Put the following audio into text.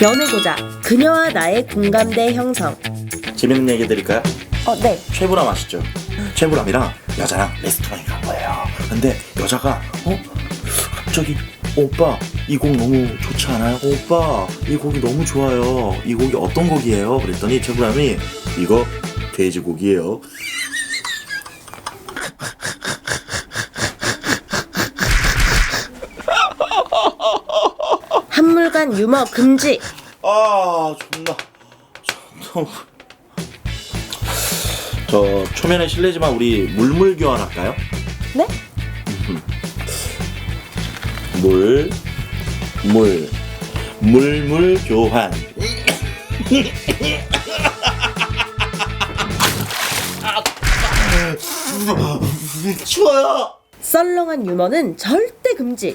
연애고자 그녀와 나의 공감대 형성 재밌는 얘기 드릴까요? 어 네 최불암 아시죠? 최불암이랑 여자랑 레스토랑에 간 거예요. 근데 여자가 어 갑자기 오빠 이 곡 너무 좋지 않아요? 오빠 이 곡이 너무 좋아요. 이 곡이 어떤 곡이에요? 그랬더니 최불암이 이거 돼지고기예요. 한물간 유머 금지 아 존나 존나 저 초면에 실례지만 우리 물물 교환할까요? 네? 물, 물, 물물 교환. 추워요. 썰렁한 유머는 절대 금지